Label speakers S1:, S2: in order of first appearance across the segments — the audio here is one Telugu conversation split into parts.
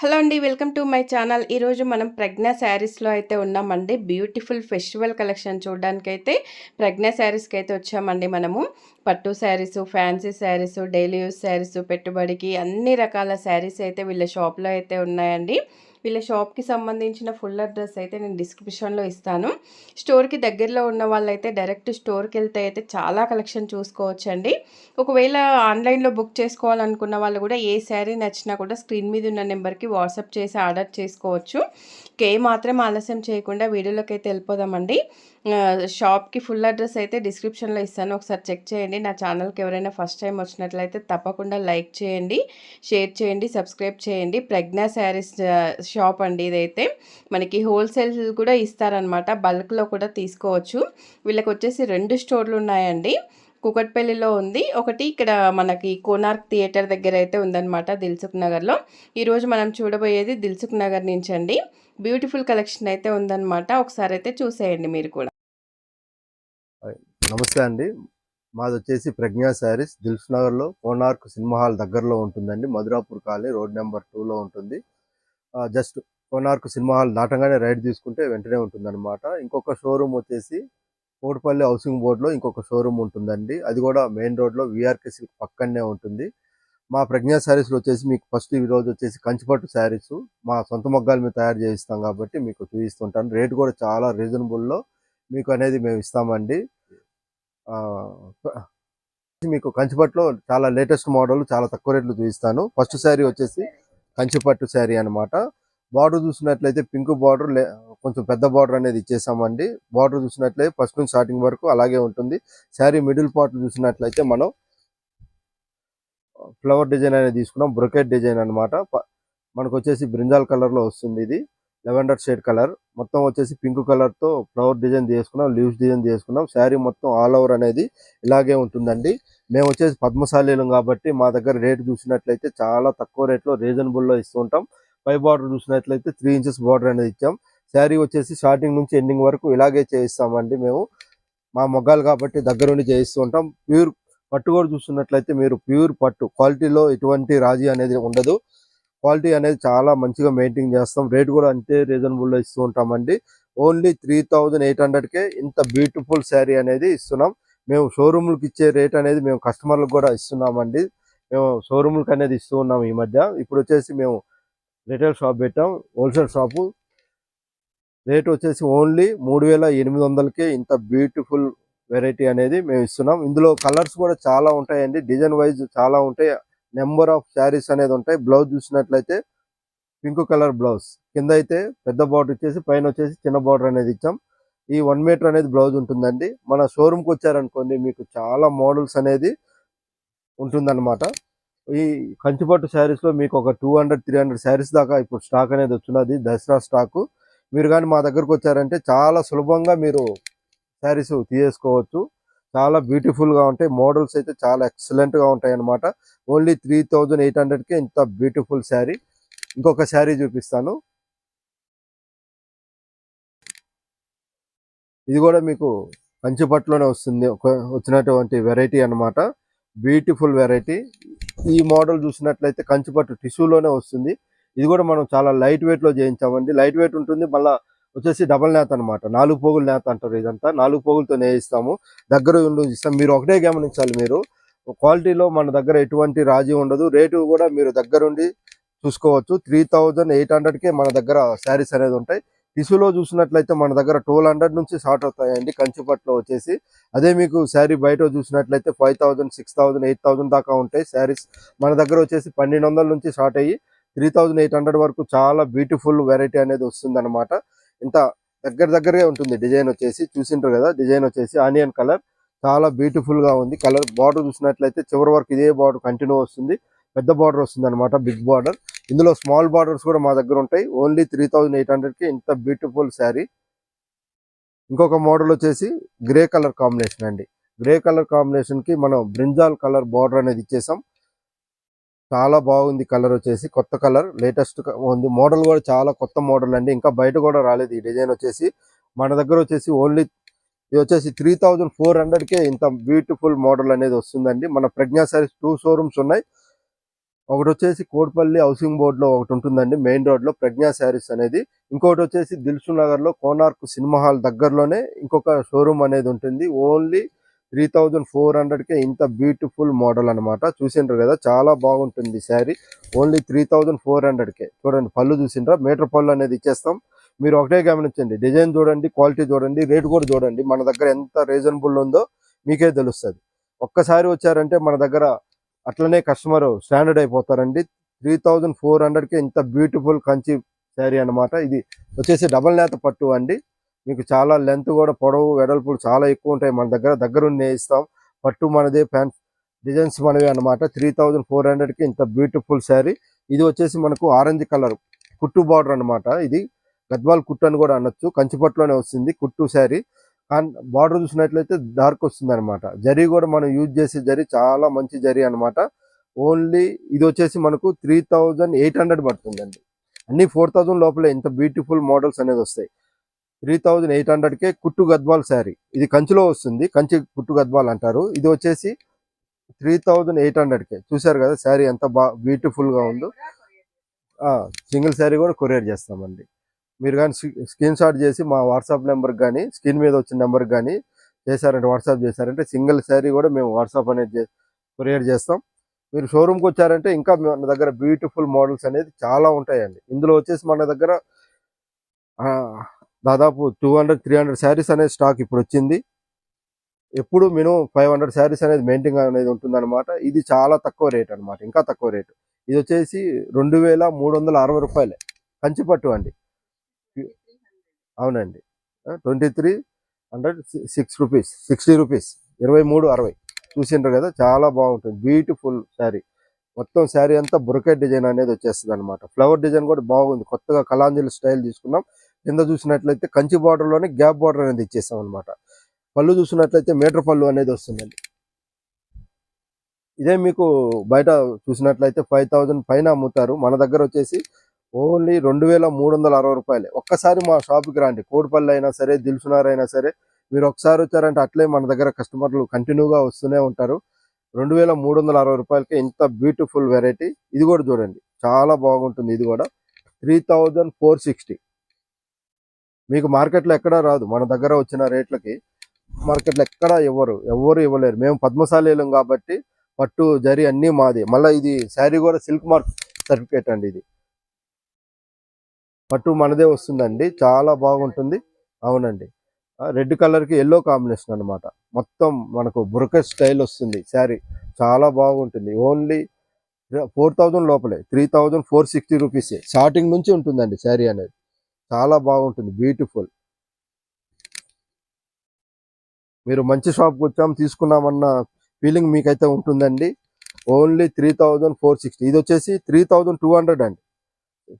S1: హలో అండి వెల్కమ్ టు మై ఛానల్. ఈరోజు మనం ప్రజ్ఞ శారీస్లో అయితే ఉన్నామండి. బ్యూటిఫుల్ ఫెస్టివల్ కలెక్షన్ చూడడానికైతే ప్రజ్ఞ శారీస్కి అయితే వచ్చామండి మనము. పట్టు sarees fancy sarees daily use sarees పెట్టుబడికి అన్ని రకాల శారీస్ అయితే వీళ్ళ షాప్లో అయితే ఉన్నాయండి. వీళ్ళ షాప్కి సంబంధించిన ఫుల్ అడ్రస్ అయితే నేను డిస్క్రిప్షన్లో ఇస్తాను. స్టోర్కి దగ్గరలో ఉన్న వాళ్ళైతే డైరెక్ట్ స్టోర్కి వెళ్తే అయితే చాలా కలెక్షన్ చూసుకోవచ్చండి. ఒకవేళ ఆన్లైన్లో బుక్ చేసుకోవాలనుకున్న వాళ్ళు కూడా ఏ శారీ నచ్చినా కూడా స్క్రీన్ మీద ఉన్న నెంబర్కి వాట్సాప్ చేసి ఆర్డర్ చేసుకోవచ్చు. కే మాత్రం ఆలస్యం చేయకుండా వీడియోలోకి అయితే వెళ్ళిపోదామండి షాప్కి ఫుల్ అడ్రస్ అయితే డిస్క్రిప్షన్లో ఇస్తాను. ఒకసారి చెక్ చేయండి. నా ఛానల్కి ఎవరైనా ఫస్ట్ టైం వచ్చినట్లయితే తప్పకుండా లైక్ చేయండి షేర్ చేయండి సబ్స్క్రైబ్ చేయండి. ప్రజ్ఞా శారీస్ షాప్ అండి ఇదైతే. మనకి హోల్సేల్ కూడా ఇస్తారనమాట బల్క్లో కూడా తీసుకోవచ్చు. వీళ్ళకి వచ్చేసి రెండు స్టోర్లు ఉన్నాయండి. కుకట్పల్లిలో ఉంది. ఒకటి ఇక్కడ మనకి కోనార్క్ థియేటర్ దగ్గర అయితే ఉందన్నమాట దిల్సుఖ్ నగర్లో. ఈరోజు మనం చూడబోయేది దిల్సుఖ్ నగర్ నుంచి అండి బ్యూటిఫుల్ కలెక్షన్ అయితే ఉందన్నమాట. ఒకసారి అయితే చూసేయండి మీరు కూడా.
S2: నమస్తే అండి. మాది వచ్చేసి ప్రజ్ఞా శారీస్. దిల్స్ నగర్లో కోనార్క్ సినిమా హాల్ దగ్గరలో ఉంటుందండి. మధురాపూర్ కాలనీ రోడ్ నెంబర్ టూలో ఉంటుంది. జస్ట్ కోనార్క్ సినిమా హాల్ దాటంగానే రైడ్ తీసుకుంటే వెంటనే ఉంటుందన్నమాట. ఇంకొక షోరూమ్ వచ్చేసి కోటిపల్లి హౌసింగ్ బోర్డులో ఇంకొక షోరూమ్ ఉంటుందండి. అది కూడా మెయిన్ రోడ్లో విఆర్కే సిల్క్ పక్కనే ఉంటుంది. మా ప్రజ్ఞా శారీస్లో వచ్చేసి మీకు ఫస్ట్ ఈ రోజు వచ్చేసి కంచిపట్టు శారీస్. మా సొంత మొగ్గాలు మేము తయారు చేయిస్తాం కాబట్టి మీకు చూపిస్తుంటాను. రేట్ కూడా చాలా రీజనబుల్లో మీకు అనేది మేము ఇస్తామండి. మీకు కంచిపట్టులో చాలా లేటెస్ట్ మోడల్ చాలా తక్కువ రేట్లు చూపిస్తాను. ఫస్ట్ శారీ వచ్చేసి కంచిపట్టు శారీ అన్నమాట. బార్డర్ చూసినట్లయితే పింక్ బార్డర్ కొంచెం పెద్ద బార్డర్ అనేది ఇచ్చేసామండి. బార్డర్ చూసినట్లయితే ఫస్ట్ నుంచి స్టార్టింగ్ వరకు అలాగే ఉంటుంది. శారీ మిడిల్ పార్ట్ చూసినట్లయితే మనం ఫ్లవర్ డిజైన్ అనేది తీసుకున్నాం. బ్రొకెట్ డిజైన్ అన్నమాట. మనకు వచ్చేసి బ్రింజాల్ కలర్లో వస్తుంది ఇది. Lavender shade colour. మొత్తం వచ్చేసి పింక్ కలర్తో ఫ్లవర్ డిజైన్ చేసుకున్నాం లీవ్స్ డిజైన్ చేసుకున్నాం. శారీ మొత్తం ఆల్ ఓవర్ అనేది ఇలాగే ఉంటుందండి. మేము వచ్చేసి పద్మశాలీలం కాబట్టి మా దగ్గర రేటు చూసినట్లయితే చాలా తక్కువ రేట్లో రీజనబుల్లో ఇస్తుంటాం పై బార్డర్ చూసినట్లయితే త్రీ ఇంచెస్ బార్డర్ అనేది ఇచ్చాం. శారీ వచ్చేసి స్టార్టింగ్ నుంచి ఎండింగ్ వరకు ఇలాగే చేయిస్తామండి మేము. మా మొగ్గాలు కాబట్టి దగ్గరుండి చేయిస్తూ ఉంటాం. ప్యూర్ పట్టు కూడా చూస్తున్నట్లయితే మీరు ప్యూర్ పట్టు క్వాలిటీలో ఎటువంటి రాజీ అనేది ఉండదు. క్వాలిటీ అనేది చాలా మంచిగా మెయింటైన్ చేస్తాం. రేట్ కూడా అంతే రీజనబుల్లో ఇస్తూ ఉంటామండి. ఓన్లీ త్రీ థౌజండ్ ఎయిట్ హండ్రెడ్కే ఇంత బ్యూటిఫుల్ శారీ అనేది ఇస్తున్నాం. మేము షోరూమ్లకు ఇచ్చే రేట్ అనేది మేము కస్టమర్లకు కూడా ఇస్తున్నామండి. మేము షోరూమ్లకు అనేది ఇస్తూ ఉన్నాం ఈ మధ్య. ఇప్పుడు వచ్చేసి మేము రిటైల్ షాప్ పెట్టాం. Wholesale shop. రేట్ వచ్చేసి ఓన్లీ మూడు వేల ఎనిమిది వందలకే ఇంత బ్యూటిఫుల్ వెరైటీ అనేది మేము ఇస్తున్నాం. ఇందులో కలర్స్ కూడా చాలా ఉంటాయండి. డిజైన్ వైజ్ చాలా ఉంటాయి. నెంబర్ ఆఫ్ శారీస్ అనేది ఉంటాయి. బ్లౌజ్ చూసినట్లయితే పింక్ కలర్ బ్లౌజ్. కింద అయితే పెద్ద బార్డర్ ఇచ్చేసి పైన వచ్చేసి చిన్న బార్డర్ అనేది ఇచ్చాం. ఈ వన్ మీటర్ అనేది బ్లౌజ్ ఉంటుందండి. మన షోరూమ్కి వచ్చారనుకోండి మీకు చాలా మోడల్స్ అనేది ఉంటుందన్నమాట. ఈ కంచిపట్టు శారీస్లో మీకు ఒక two hundred three hundred sarees దాకా ఇప్పుడు స్టాక్ అనేది వచ్చినది దసరా స్టాక్. మీరు కానీ మా దగ్గరకు వచ్చారంటే చాలా సులభంగా మీరు శారీస్ తీసేసుకోవచ్చు. చాలా బ్యూటిఫుల్గా ఉంటాయి. మోడల్స్ అయితే చాలా ఎక్సలెంట్గా ఉంటాయి అన్నమాట. ఓన్లీ త్రీ థౌజండ్ ఎయిట్ హండ్రెడ్కి ఇంత బ్యూటిఫుల్ శారీ ఇంకొక శారీ చూపిస్తాను. ఇది కూడా మీకు కంచిపట్టులోనే వస్తుంది. ఒక వచ్చినటువంటి వెరైటీ అన్నమాట. బ్యూటిఫుల్ వెరైటీ ఈ మోడల్ చూసినట్లయితే కంచిపట్టు టిష్యూలోనే వస్తుంది. ఇది కూడా మనం చాలా లైట్ వెయిట్లో చేయించామండి. లైట్ వెయిట్ ఉంటుంది. మళ్ళీ వచ్చేసి డబల్ నేత అన్నమాట. నాలుగు పోగులు నేత అంటారు ఇదంతా. నాలుగు పోగులతో నేయిస్తాము. దగ్గర ఉండి ఇస్తాం. మీరు ఒకటే గమనించాలి మీరు. క్వాలిటీలో మన దగ్గర ఎటువంటి రాజీ ఉండదు. రేటు కూడా మీరు దగ్గరుండి చూసుకోవచ్చు. త్రీ థౌజండ్ ఎయిట్ హండ్రెడ్కే మన దగ్గర శారీస్ అనేది ఉంటాయి. టిష్యూలో చూసినట్లయితే మన దగ్గర ట్వెల్వ్ హండ్రెడ్ నుంచి స్టార్ట్ అవుతాయండి. కంచిపట్లో వచ్చేసి. అదే మీకు శారీ బయట చూసినట్లయితే five thousand six thousand eight thousand దాకా ఉంటాయి శారీస్. మన దగ్గర వచ్చేసి పన్నెండు వందల నుంచి స్టార్ట్ అయ్యి త్రీ థౌసండ్ ఎయిట్ హండ్రెడ్ వరకు చాలా బ్యూటిఫుల్ వెరైటీ అనేది వస్తుందన్నమాట. ఇంత దగ్గర దగ్గరగా ఉంటుంది డిజైన్ వచ్చేసి. చూసింటారు కదా డిజైన్ వచ్చేసి ఆనియన్ కలర్. చాలా బ్యూటిఫుల్గా ఉంది. కలర్ బార్డర్ చూసినట్లయితే చివరి వరకు ఇదే బార్డర్ కంటిన్యూ వస్తుంది. పెద్ద బార్డర్ వస్తుంది అనమాట బిగ్ బార్డర్. ఇందులో స్మాల్ బార్డర్స్ కూడా మా దగ్గర ఉంటాయి. ఓన్లీ త్రీ థౌసండ్ ఎయిట్ హండ్రెడ్కి ఇంత బ్యూటిఫుల్ శారీ. ఇంకొక మోడల్ వచ్చేసి గ్రే కలర్ కాంబినేషన్ అండి. గ్రే కలర్ కాంబినేషన్కి మనం బ్రింజాల్ కలర్ బార్డర్ అనేది ఇచ్చేసాం. చాలా బాగుంది కలర్ వచ్చేసి. కొత్త కలర్ లేటెస్ట్ ఉంది. మోడల్ కూడా చాలా కొత్త మోడల్ అండి. ఇంకా బయట కూడా రాలేదు. ఈ డిజైన్ వచ్చేసి మన దగ్గర వచ్చేసి ఓన్లీ ఇది వచ్చేసి త్రీ థౌజండ్ ఫోర్ హండ్రెడ్కే ఇంత బ్యూటిఫుల్ మోడల్ అనేది వస్తుందండి. మన ప్రజ్ఞా సారీస్ టూ షోరూమ్స్ ఉన్నాయి. ఒకటి వచ్చేసి కోటిపల్లి హౌసింగ్ బోర్డ్లో ఒకటి ఉంటుందండి. మెయిన్ రోడ్లో ప్రజ్ఞా శారీస్ అనేది. ఇంకొకటి వచ్చేసి దిల్సు నగర్లో కోనార్క్ సినిమా హాల్ దగ్గరలోనే ఇంకొక షోరూమ్ అనేది ఉంటుంది. ఓన్లీ త్రీ థౌజండ్ ఫోర్ హండ్రెడ్కే ఇంత బ్యూటిఫుల్ మోడల్ అన్నమాట. చూసిండ్రు కదా చాలా బాగుంటుంది saree. Only three thousand four hundred కే చూడండి పళ్ళు చూసిండ్రా? మీటర్ పళ్ళు అనేది ఇచ్చేస్తాం. మీరు ఒకటే గమనించండి డిజైన్ చూడండి క్వాలిటీ చూడండి రేట్ కూడా చూడండి. మన దగ్గర ఎంత రీజనబుల్ ఉందో మీకే తెలుస్తుంది. ఒక్కసారి వచ్చారంటే మన దగ్గర అట్లనే కస్టమర్ స్టాండర్డ్ అయిపోతారండి. త్రీ థౌజండ్ ఫోర్ హండ్రెడ్కి ఇంత బ్యూటిఫుల్ కంచి శారీ అన్నమాట. ఇది వచ్చేసి డబల్ నేత పట్టు అండి. మీకు చాలా లెంత్ కూడా పొడవు వెడల్పులు చాలా ఎక్కువ ఉంటాయి. మన దగ్గర దగ్గరుండి నేయిస్తాం. పట్టు మనదే ప్యాంట్ డిజైన్స్ మనవి అన్నమాట. త్రీ థౌజండ్ ఫోర్ హండ్రెడ్కి ఇంత బ్యూటిఫుల్ శారీ ఇది వచ్చేసి మనకు ఆరెంజ్ కలర్ కుట్టు బార్డర్ అన్నమాట. ఇది గద్వాల్ కుట్టు అని కూడా అనొచ్చు. కంచిపట్టులోనే వస్తుంది కుట్టు శారీ బార్డర్ చూసినట్లయితే డార్క్ వస్తుంది అనమాట జరీ కూడా మనం యూజ్ చేసే జరీ చాలా మంచి జరీ అన్నమాట. ఓన్లీ ఇది వచ్చేసి మనకు త్రీ థౌజండ్ ఎయిట్ హండ్రెడ్ పడుతుందండి. అన్ని ఫోర్ థౌజండ్ లోపలే ఇంత బ్యూటిఫుల్ మోడల్స్ అనేది వస్తాయి. త్రీ థౌజండ్ ఎయిట్ హండ్రెడ్కే కుట్టు గద్వాల్ శారీ. ఇది కంచిలో వస్తుంది. కంచి కుట్టు గద్వాల్ అంటారు. ఇది వచ్చేసి త్రీ థౌజండ్ ఎయిట్ హండ్రెడ్కే. చూసారు కదా శారీ ఎంత బా బ్యూటిఫుల్గా ఉందో. సింగిల్ శారీ కూడా కొరియర్ చేస్తామండి. మీరు కానీ స్క్రీన్ షాట్ చేసి మా వాట్సాప్ నెంబర్కి కానీ స్క్రీన్ మీద వచ్చిన నెంబర్కి కానీ చేశారంటే వాట్సాప్ చేశారంటే సింగిల్ శారీ కూడా మేము వాట్సాప్ అనేది కొరియర్ చేస్తాం. మీరు షోరూమ్కి వచ్చారంటే ఇంకా మన దగ్గర బ్యూటిఫుల్ మోడల్స్ అనేది చాలా ఉంటాయండి. ఇందులో వచ్చేసి మన దగ్గర ఆ, దాదాపు two hundred three hundred sarees అనేది స్టాక్ ఇప్పుడు వచ్చింది ఎప్పుడు మినిమం ఫైవ్ హండ్రెడ్ శారీస్ అనేది మెయింటైన్ అనేది ఉంటుందన్నమాట. ఇది చాలా తక్కువ రేట్ అన్నమాట ఇంకా తక్కువ రేటు. ఇది వచ్చేసి రెండు వేల మూడు వందల అరవై రూపాయలే కంచిపట్టు అండి. అవునండి. Twenty three hundred six rupees sixty rupees ఇరవై మూడు అరవై. చూసిండ్రు కదా చాలా బాగుంటుంది. Beautiful saree. మొత్తం శారీ అంతా బురకెట్ డిజైన్ అనేది వచ్చేస్తుంది అనమాట ఫ్లవర్ డిజైన్ కూడా బాగుంది. కొత్తగా కలాంజలి స్టైల్ తీసుకున్నాం. కింద చూసినట్లయితే కంచి బార్డర్లోనే లోనే గ్యాప్ బార్డర్ అనేది ఇచ్చేసాం అనమాట పళ్ళు చూసినట్లయితే మీటర్ పళ్ళు అనేది వస్తుందండి. ఇదే మీకు బయట చూసినట్లయితే ఫైవ్ థౌజండ్ పైన అమ్ముతారు. మన దగ్గర వచ్చేసి ఓన్లీ రెండు వేల మూడు వందల అరవై రూపాయలే. ఒక్కసారి మా షాప్కి రండి. కోడిపల్లి అయినా సరే దిల్సునార్ అయినా సరే మీరు ఒకసారి వచ్చారంటే అట్లే మన దగ్గర కస్టమర్లు కంటిన్యూగా వస్తూనే ఉంటారు. రెండు వేల మూడు వందల అరవై రూపాయలకి ఇంత బ్యూటిఫుల్ వెరైటీ ఇది కూడా చూడండి. చాలా బాగుంటుంది. ఇది కూడా త్రీ థౌజండ్ ఫోర్ సిక్స్టీ మీకు మార్కెట్లో ఎక్కడా రాదు. మన దగ్గర వచ్చిన రేట్లకి మార్కెట్లో ఎక్కడా ఇవ్వరు ఎవరు ఇవ్వలేరు. మేము పద్మశాలీలం కాబట్టి పట్టు జరి అన్నీ మాది. మళ్ళీ ఇది శారీ కూడా సిల్క్ మార్క్ సర్టిఫికేట్ అండి ఇది. పట్టు మనదే వస్తుందండి. చాలా బాగుంటుంది. అవునండి. రెడ్ కలర్కి ఎల్లో కాంబినేషన్ అనమాట మొత్తం మనకు బురక స్టైల్ వస్తుంది శారీ. చాలా బాగుంటుంది. ఓన్లీ ఫోర్ థౌజండ్ లోపలే. Three thousand four sixty rupees. Starting నుంచి ఉంటుందండి శారీ అనేది. చాలా బాగుంటుంది. బ్యూటిఫుల్ మీరు మంచి షాప్కి వచ్చాం తీసుకున్నామన్న ఫీలింగ్ మీకైతే ఉంటుందండి. Only three thousand four sixty ఇది వచ్చేసి త్రీ థౌజండ్ టూ హండ్రెడ్ అండి.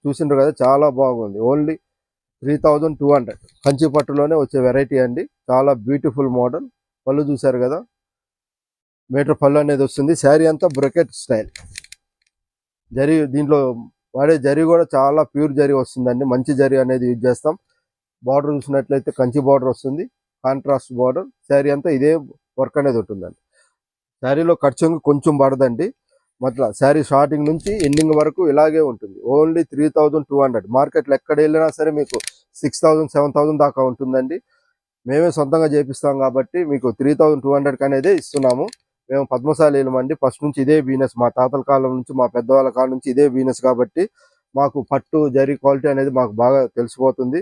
S2: చూసిండ్రు కదా చాలా బాగుంది. Only three thousand two hundred Kanchi పట్టులోనే వచ్చే వెరైటీ అండి. చాలా బ్యూటిఫుల్ మోడల్ పళ్ళు చూశారు కదా? మీటర్ పళ్ళు అనేది వస్తుంది. శారీ అంతా బ్రొకెట్ స్టైల్ జరీ దీంట్లో వాడే జరీ కూడా చాలా ప్యూర్ జరీ వస్తుందండి. మంచి జరి అనేది యూజ్ చేస్తాం. బార్డర్ చూసినట్లయితే కంచి బార్డర్ వస్తుంది. కాంట్రాస్ట్ బార్డర్ శారీ అంతా ఇదే వర్క్ అనేది ఉంటుందండి. శారీలో ఖర్చు కొంచెం పడదండి. మట్లా శారీ స్టార్టింగ్ నుంచి ఎండింగ్ వరకు ఇలాగే ఉంటుంది. Only three thousand two hundred. మార్కెట్లో ఎక్కడ వెళ్ళినా సరే మీకు సిక్స్ థౌజండ్ సెవెన్ థౌజండ్ దాకా ఉంటుందండి. మేమే సొంతంగా చేపిస్తాం కాబట్టి మీకు త్రీ థౌజండ్ టూ హండ్రెడ్కి అనేది ఇస్తున్నాము. మేము పద్మశాలీలం అండి. ఫస్ట్ నుంచి ఇదే బిజినెస్ మా తాతల కాలం నుంచి మా పెద్దవాళ్ళ కాలం నుంచి ఇదే బిజినెస్ కాబట్టి మాకు పట్టు జరీ క్వాలిటీ అనేది మాకు బాగా తెలిసిపోతుంది.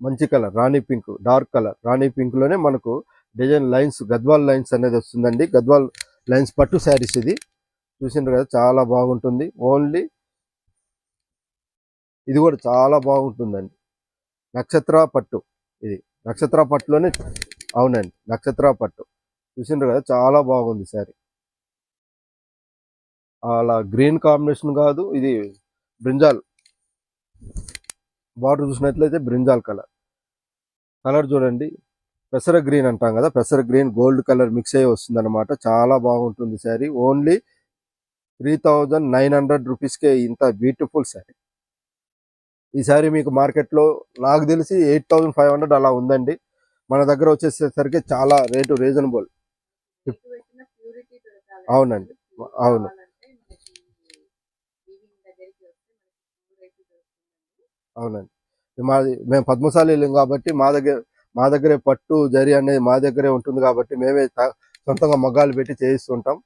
S2: మంచి కలర్ రాణి పింక్ డార్క్ కలర్. రాణి పింక్లోనే మనకు డిజైన్ లైన్స్ గద్వాల్ లైన్స్ అనేది వస్తుందండి. గద్వాల్ లైన్స్ పట్టు శారీస్ ఇది. చూసిండ్రు కదా చాలా బాగుంటుంది. ఓన్లీ ఇది కూడా చాలా బాగుంటుందండి. నక్షత్ర పట్టు. ఇది నక్షత్ర పట్టులోనే అవునండి నక్షత్ర పట్టు. చూసిండ్రు కదా చాలా బాగుంది సారీ అలా గ్రీన్ కాంబినేషన్ కాదు ఇది బ్రింజాల్. బార్డర్ చూసినట్లయితే బ్రింజాల్ కలర్. కలర్ చూడండి పెసర గ్రీన్ అంటాం కదా పెసర గ్రీన్ గోల్డ్ కలర్ మిక్స్ అయ్యి వస్తుంది అనమాట చాలా బాగుంటుంది saree. Only three thousand nine hundred రూపీస్కే ఇంత బ్యూటిఫుల్ శారీ. ఈ శారీ మీకు మార్కెట్లో నాకు తెలిసి ఎయిట్ థౌజండ్ ఫైవ్ హండ్రెడ్ అలా ఉందండి. మన దగ్గర వచ్చేసరికి చాలా రేటు రీజనబుల్. అవునండి. అవును. అవునండి. మాది మేము పద్మశాలి ఇల్లు కాబట్టి మా దగ్గర మా దగ్గరే పట్టు జరి అనేది మా దగ్గరే ఉంటుంది కాబట్టి మేమే సొంతంగా మగ్గాలు పెట్టి చేయిస్తుంటాం.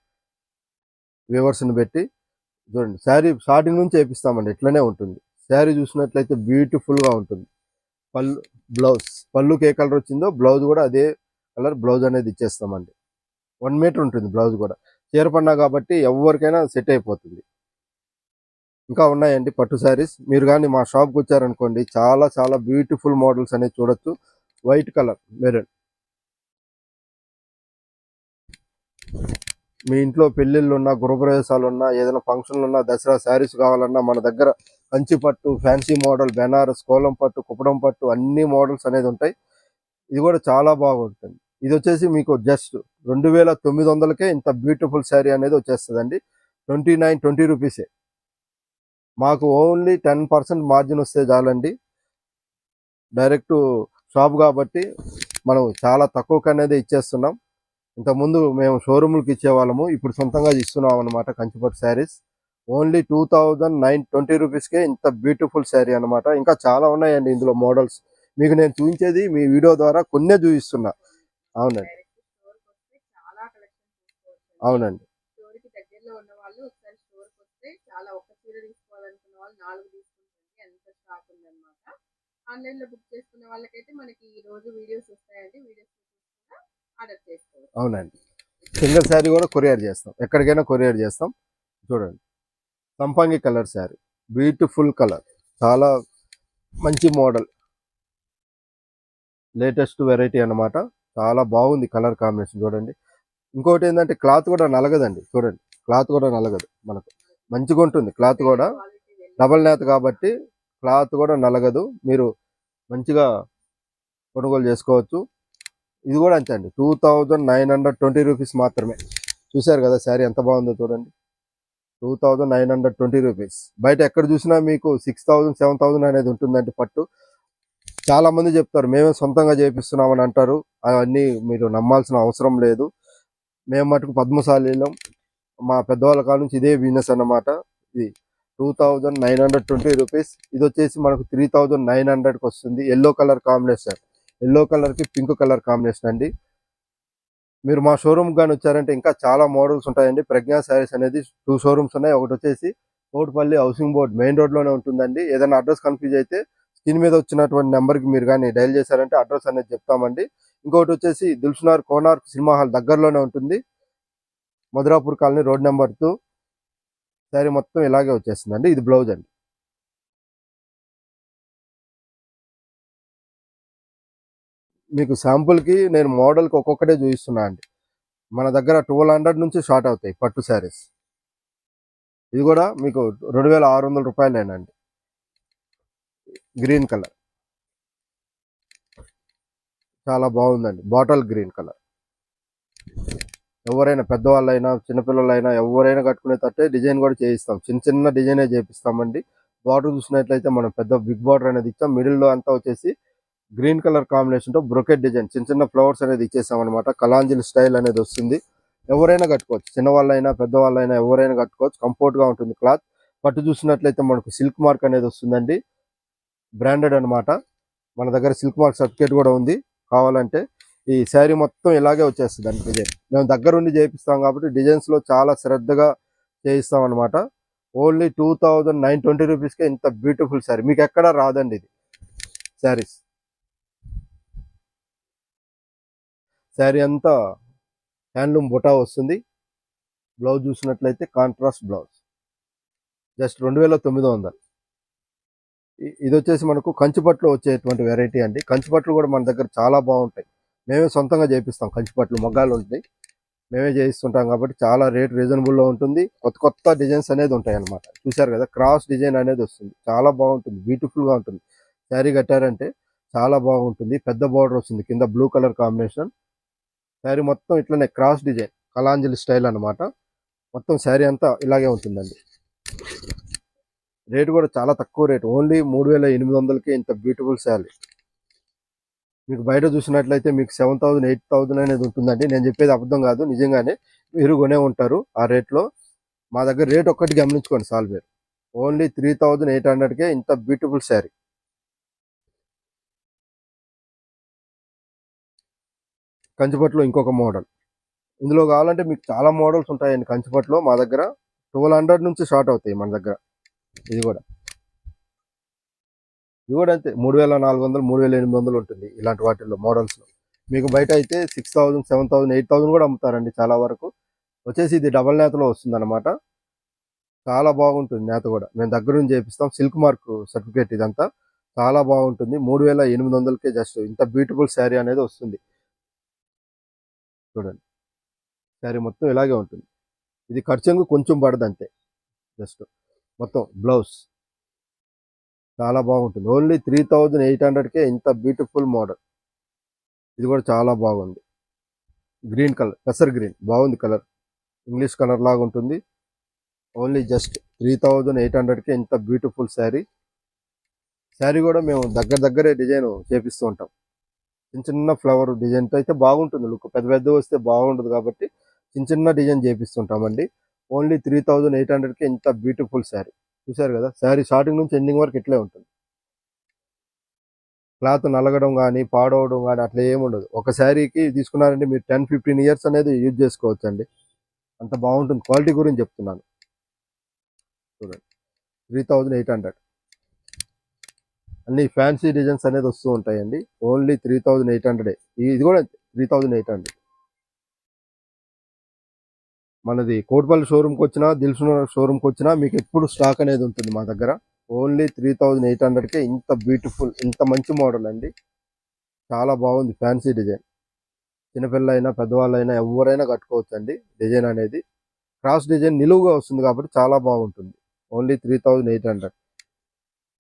S2: వ్యూవర్స్ని పెట్టి. చూడండి శారీ స్టార్టింగ్ నుంచి వేపిస్తామండి ఇట్లనే ఉంటుంది. శారీ చూసినట్లయితే బ్యూటిఫుల్గా ఉంటుంది. పళ్ళు బ్లౌజ్ పళ్ళుకి ఏ కలర్ వచ్చిందో బ్లౌజ్ కూడా అదే కలర్ బ్లౌజ్ అనేది ఇచ్చేస్తామండి. వన్ మీటర్ ఉంటుంది బ్లౌజ్ కూడా. చీర పన్నా కాబట్టి ఎవరికైనా సెట్ అయిపోతుంది. ఇంకా ఉన్నాయండి పట్టు శారీస్. మీరు కానీ మా షాప్కి వచ్చారనుకోండి చాలా చాలా బ్యూటిఫుల్ మోడల్స్ అనేవి చూడొచ్చు. వైట్ కలర్ మెరూన్ మీ ఇంట్లో పెళ్ళిళ్ళు ఉన్నా గృహప్రవేశాలు ఉన్నా ఏదైనా ఫంక్షన్లు ఉన్నా దసరా శారీస్ కావాలన్నా మన దగ్గర కంచి పట్టు ఫ్యాన్సీ మోడల్ బెనారస్ కోలం పట్టు కుప్పడం పట్టు అన్ని మోడల్స్ అనేది ఉంటాయి. ఇది కూడా చాలా బాగుంటుంది. ఇది వచ్చేసి మీకు జస్ట్ రెండు వేల తొమ్మిది వందలకే ఇంత బ్యూటిఫుల్ శారీ అనేది వచ్చేస్తుందండి. ట్వంటీ నైన్ ట్వంటీ రూపీసే. మాకు ఓన్లీ టెన్ పర్సెంట్ మార్జిన్ వస్తే చాలండి. డైరెక్ట్ షాప్ కాబట్టి మనం చాలా తక్కువకి అనేది ఇచ్చేస్తున్నాం. ఇంతకుముందు మేము షోరూమ్లకు ఇచ్చేవాళ్ళము ఇప్పుడు సొంతంగా ఇస్తున్నాం అనమాట కంచిపట్టు sarees. Only two thousand nine twenty రూపీస్కే ఇంత బ్యూటిఫుల్ శారీ అనమాట ఇంకా చాలా ఉన్నాయండి ఇందులో మోడల్స్ మీకు నేను చూపించేది మీ వీడియో ద్వారా కొన్నే చూపిస్తున్నా. అవునండి. అవునండి.
S1: ఆన్లైన్లో బుక్ చేసుకునే వాళ్ళకైతే మనకి ఈ రోజు వీడియోస్ వస్తాయండి. వీడియోస్
S2: అవునండి. సింగిల్ శారీ కూడా కొరియర్ చేస్తాం. ఎక్కడికైనా కొరియర్ చేస్తాం. చూడండి. సంపంగి కలర్ శారీ. Beautiful colour. చాలా మంచి మోడల్. లేటెస్ట్ వెరైటీ అన్నమాట. చాలా బాగుంది కలర్ కాంబినేషన్ చూడండి. ఇంకోటి ఏంటంటే క్లాత్ కూడా నలగదండి. చూడండి. క్లాత్ కూడా నలగదు మనకు. మంచిగా ఉంటుంది. క్లాత్ కూడా డబల్ నేత కాబట్టి క్లాత్ కూడా నలగదు. మీరు మంచిగా కొనుగోలు చేసుకోవచ్చు. ఇది కూడా అంతే అండి. Two thousand nine hundred twenty rupees మాత్రమే. చూశారు కదా శారీ ఎంత బాగుందో చూడండి. Two thousand nine hundred twenty rupees బయట ఎక్కడ చూసినా మీకు సిక్స్ థౌజండ్ సెవెన్ థౌజండ్ అనేది ఉంటుందండి పట్టు. చాలామంది చెప్తారు మేమే సొంతంగా చేపిస్తున్నామని అంటారు. అవన్నీ మీరు నమ్మాల్సిన అవసరం లేదు. మేము మటుకు పద్మశాలీలం. మా పెద్దవాళ్ళ కాడ నుంచి ఇదే బిజినెస్ అన్నమాట ఇది. Two thousand nine hundred twenty rupees ఇది వచ్చేసి మనకు త్రీ థౌజండ్ నైన్ హండ్రెడ్కి వస్తుంది. ఎల్లో కలర్ కాంబినేషన్ ఎల్లో కలర్కి పింక్ కలర్ కాంబినేషన్ అండి. మీరు మా షోరూమ్ కానీ వచ్చారంటే ఇంకా చాలా మోడల్స్ ఉంటాయండి. ప్రజ్ఞా శారీస్ అనేది టూ షోరూమ్స్ ఉన్నాయి. ఒకటి వచ్చేసి కోటిపల్లి హౌసింగ్ బోర్డ్ మెయిన్ రోడ్లోనే ఉంటుందండి. ఏదైనా అడ్రస్ కన్ఫ్యూజ్ అయితే స్క్రీన్ మీద వచ్చినటువంటి నెంబర్కి మీరు కానీ డైల్ చేశారంటే అడ్రస్ అనేది చెప్తామండి. ఇంకొకటి వచ్చేసి దిల్సునార్ కోనార్క్ సినిమా హాల్ దగ్గరలోనే ఉంటుంది. Madhurapur colony road number two. Saree మొత్తం ఇలాగే వచ్చేసిందండి ఇది బ్లౌజ్ అండి. మీకు శాంపుల్కి నేను మోడల్కి ఒక్కొక్కటే చూపిస్తున్నా అండి. మన దగ్గర ట్వెల్వ్ హండ్రెడ్ నుంచి స్టార్ట్ అవుతాయి పట్టు శారీస్. ఇది కూడా మీకు రెండు వేల ఆరు వందల రూపాయలేనండి. Green colour. చాలా బాగుందండి. Bottle green colour. ఎవరైనా పెద్దవాళ్ళైనా చిన్నపిల్లలైనా ఎవరైనా కట్టుకునేటట్టే డిజైన్ కూడా చేయిస్తాం. చిన్న చిన్న డిజైనే చేపిస్తామండి. బాటర్ చూసినట్లయితే మనం పెద్ద బిగ్ బాటర్ అనేది ఇచ్చాం. మిడిల్లో అంతా వచ్చేసి గ్రీన్ కలర్ కాంబినేషన్తో బ్రొకెట్ డిజైన్ చిన్న చిన్న ఫ్లవర్స్ అనేది ఇచ్చేసాం అనమాట కలాంజిల్ స్టైల్ అనేది వస్తుంది. ఎవరైనా కట్టుకోవచ్చు. చిన్నవాళ్ళైనా పెద్దవాళ్ళైనా ఎవరైనా కట్టుకోవచ్చు. కంఫర్ట్గా ఉంటుంది క్లాత్. పట్టు చూసినట్లయితే మనకు సిల్క్ మార్క్ అనేది వస్తుందండి. బ్రాండెడ్ అన్నమాట. మన దగ్గర సిల్క్ మార్క్ సర్టిఫికేట్ కూడా ఉంది. కావాలంటే ఈ శారీ మొత్తం ఇలాగే వచ్చేస్తుంది అండి డిజైన్. మేము దగ్గరుండి చేయిస్తాం కాబట్టి డిజైన్స్లో చాలా శ్రద్ధగా చేయిస్తాం అనమాట only two thousand nine twenty రూపీస్కే ఇంత బ్యూటిఫుల్ శారీ. మీకు ఎక్కడా రాదండి ఇది. శారీస్. శారీ అంతా హ్యాండ్లూమ్ బుటా వస్తుంది. బ్లౌజ్ చూసినట్లయితే కాంట్రాస్ట్ బ్లౌజ్. జస్ట్ రెండు వేల తొమ్మిది వందలు. ఇది వచ్చేసి మనకు కంచిపట్లు వచ్చేటువంటి వెరైటీ అండి. కంచిపట్లు కూడా మన దగ్గర చాలా బాగుంటాయి. మేమే సొంతంగా చేపిస్తాం కంచిపట్లు మగ్గాలు ఉంటాయి మేమే చేయిస్తుంటాం కాబట్టి చాలా రేట్ రీజనబుల్లో ఉంటుంది. కొత్త కొత్త డిజైన్స్ అనేది ఉంటాయి అన్నమాట చూశారు కదా క్రాస్ డిజైన్ అనేది వస్తుంది. చాలా బాగుంటుంది బ్యూటిఫుల్గా ఉంటుంది. శారీ కట్టారంటే చాలా బాగుంటుంది. పెద్ద బార్డర్ వస్తుంది కింద బ్లూ కలర్ కాంబినేషన్. శారీ మొత్తం ఇట్లనే క్రాస్ డిజైన్ కలాంజలి స్టైల్ అన్నమాట. మొత్తం శారీ అంతా ఇలాగే ఉంటుందండి. రేట్ కూడా చాలా తక్కువ రేట్. ఓన్లీ మూడు వేల ఎనిమిది వందలకి ఇంత బ్యూటిఫుల్ శారీ. మీకు బయట చూసినట్లయితే మీకు సెవెన్ థౌసండ్ ఎయిట్ థౌసండ్ అనేది ఉంటుందండి. నేను చెప్పేది అబద్ధం కాదు నిజంగానే మీరు కొనే ఉంటారు ఆ రేట్లో. మా దగ్గర రేట్ ఒక్కటి గమనించుకోండి సాల్వేర్. ఓన్లీ త్రీ థౌజండ్ ఎయిట్ హండ్రెడ్కే ఇంత బ్యూటిఫుల్ శారీ. కంచిపట్లో ఇంకొక మోడల్. ఇందులో కావాలంటే మీకు చాలా మోడల్స్ ఉంటాయండి కంచిపట్లో మా దగ్గర. ట్వెల్వ్ హండ్రెడ్ నుంచి స్టార్ట్ అవుతాయి మన దగ్గర. ఇది కూడా. ఇది కూడా అంతే. మూడు వేల నాలుగు వందలు మూడు వేల ఎనిమిది వందలు ఉంటుంది ఇలాంటి వాటిల్లో మోడల్స్లో మీకు బయట అయితే six thousand seven thousand eight thousand కూడా అమ్ముతారండి చాలా వరకు. వచ్చేసి ఇది డబల్ నేతలో వస్తుందన్నమాట. చాలా బాగుంటుంది నేత కూడా. మేము దగ్గర నుంచి చేపిస్తాం. సిల్క్ మార్క్ సర్టిఫికేట్ ఇదంతా. చాలా బాగుంటుంది. మూడు వేల ఎనిమిది వందలకే జస్ట్ ఇంత బ్యూటిఫుల్ శారీ అనేది వస్తుంది. చూడండి. శారీ మొత్తం ఇలాగే ఉంటుంది. ఇది ఖర్చంగు కొంచెం పడదు అంతే. జస్ట్ మొత్తం బ్లౌజ్. చాలా బాగుంటుంది. ఓన్లీ త్రీ థౌజండ్ ఎయిట్ హండ్రెడ్కే ఇంత బ్యూటిఫుల్ మోడల్. ఇది కూడా చాలా బాగుంది. గ్రీన్ కలర్ పెసర్ గ్రీన్. బాగుంది కలర్. ఇంగ్లీష్ కలర్ లాగా ఉంటుంది. Only just three thousand eight హండ్రెడ్కే ఇంత బ్యూటిఫుల్ శారీ. శారీ కూడా మేము దగ్గర దగ్గరే డిజైన్ చేపిస్తూ ఉంటాం. చిన్న చిన్న ఫ్లవర్ డిజైన్తో అయితే బాగుంటుంది లుక్. పెద్ద పెద్ద వస్తే బాగుంటుంది కాబట్టి చిన్న చిన్న డిజైన్ చేపిస్తుంటామండి. ఓన్లీ త్రీ థౌజండ్ ఎయిట్ హండ్రెడ్కి ఇంత బ్యూటిఫుల్ శారీ. చూసారు కదా? శారీ స్టార్టింగ్ నుంచి ఎండింగ్ వరకు ఇట్లే ఉంటుంది. క్లాత్ నలగడం కానీ పాడవడం కానీ అట్లా ఏమి ఉండదు. ఒక శారీకి తీసుకున్నారంటే మీరు టెన్ ఫిఫ్టీన్ ఇయర్స్ అనేది యూజ్ చేసుకోవచ్చు అండి అంత బాగుంటుంది. క్వాలిటీ గురించి చెప్తున్నాను. చూడండి. Three thousand eight hundred. అన్ని ఫ్యాన్సీ డిజైన్స్ అనేది వస్తూ ఉంటాయండి. Only three thousand eight hundred ఇది కూడా త్రీ థౌజండ్ ఎయిట్ హండ్రెడ్ మనది కోటిపల్లి షోరూమ్కి వచ్చినా దిల్సున షోరూమ్కి వచ్చినా మీకు ఎప్పుడు స్టాక్ అనేది ఉంటుంది మా దగ్గర. ఓన్లీ త్రీ థౌజండ్ ఎయిట్ హండ్రెడ్కే ఇంత బ్యూటిఫుల్ ఇంత మంచి మోడల్ అండి. చాలా బాగుంది ఫ్యాన్సీ డిజైన్ చిన్నపిల్లలైనా పెద్దవాళ్ళైనా ఎవరైనా కట్టుకోవచ్చు అండి డిజైన్ అనేది. క్రాస్ డిజైన్ నిలువుగా వస్తుంది కాబట్టి చాలా బాగుంటుంది. Only three thousand eight hundred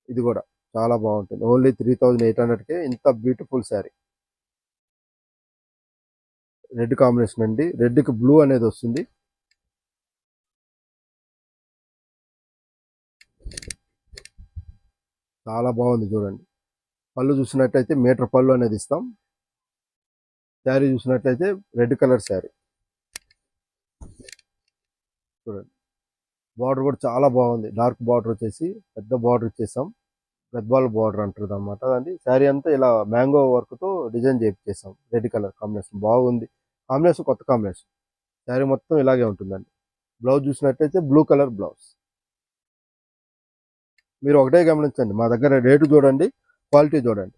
S2: ఇది కూడా. చాలా బాగుంటుంది. ఓన్లీ త్రీ థౌజండ్ ఎయిట్ హండ్రెడ్కే ఇంత బ్యూటిఫుల్ శారీ. రెడ్ కాంబినేషన్ అండి. రెడ్కి బ్లూ అనేది వస్తుంది. చాలా బాగుంది చూడండి. పళ్ళు చూసినట్టయితే మీటర్ పళ్ళు అనేది ఇస్తాం. శారీ చూసినట్లయితే రెడ్ కలర్ శారీ. చూడండి. బార్డర్ కూడా చాలా బాగుంది. డార్క్ బార్డర్ వచ్చేసి పెద్ద బార్డర్ ఇచ్చేసాం గద్వాల్ బార్డర్ అంటారు అనమాట అది శారీ అంతా ఇలా మ్యాంగో వర్క్తో డిజైన్ చేపించేసాం రెడ్ కలర్ కాంబినేషన్ బాగుంది. కాంబినేషన్ కొత్త కాంబినేషన్. శారీ మొత్తం ఇలాగే ఉంటుందండి. బ్లౌజ్ చూసినట్టయితే బ్లూ కలర్ బ్లౌజ్. మీరు ఒకటే గమనించండి. మా దగ్గర రేటు చూడండి క్వాలిటీ చూడండి.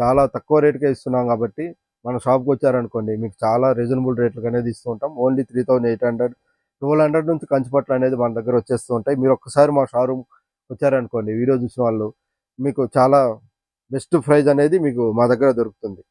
S2: చాలా తక్కువ రేటుకే ఇస్తున్నాం కాబట్టి మన షాప్కి వచ్చారనుకోండి మీకు చాలా రీజనబుల్ రేట్లకు అనేది ఇస్తూ ఉంటాం. Only three thousand eight hundred twelve hundred నుంచి కంచిపట్లు అనేది మన దగ్గర వచ్చేస్తూ ఉంటాయి. మీరు ఒక్కసారి మా షోరూమ్ వచ్చారనుకోండి వీడియో చూసిన వాళ్ళు మీకు చాలా బెస్ట్ ప్రైజ్ అనేది మీకు మా దగ్గర దొరుకుతుంది.